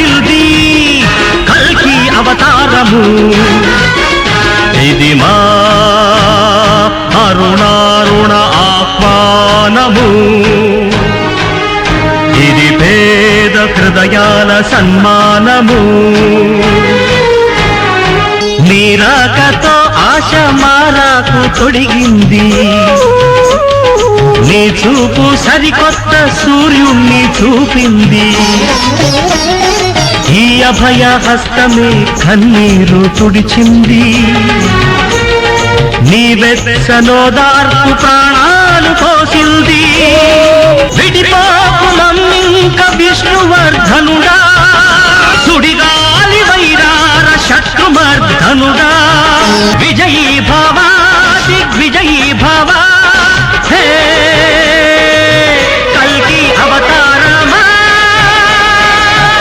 పలికింది కల్కి అవతారము. ఇది మా అరుణారుణ ఆహ్వానము. ఇది పేద హృదయాల సన్మానము. నీరాకతో ఆశ మారాకు తొడిగింది. నీ చూపు సరికొత్త సూర్యుణ్ణి చూపింది. భయ హస్తమే కన్నీరు తుడిచింది. నీ వెచ్చనోదార్పు ప్రాణాలు పోసింది విడిపాపు మమ్మింక విష్ణువర్ధనుడా. సుడిగాలి వైరార శత్రుమర్ధనుడా. విజయీ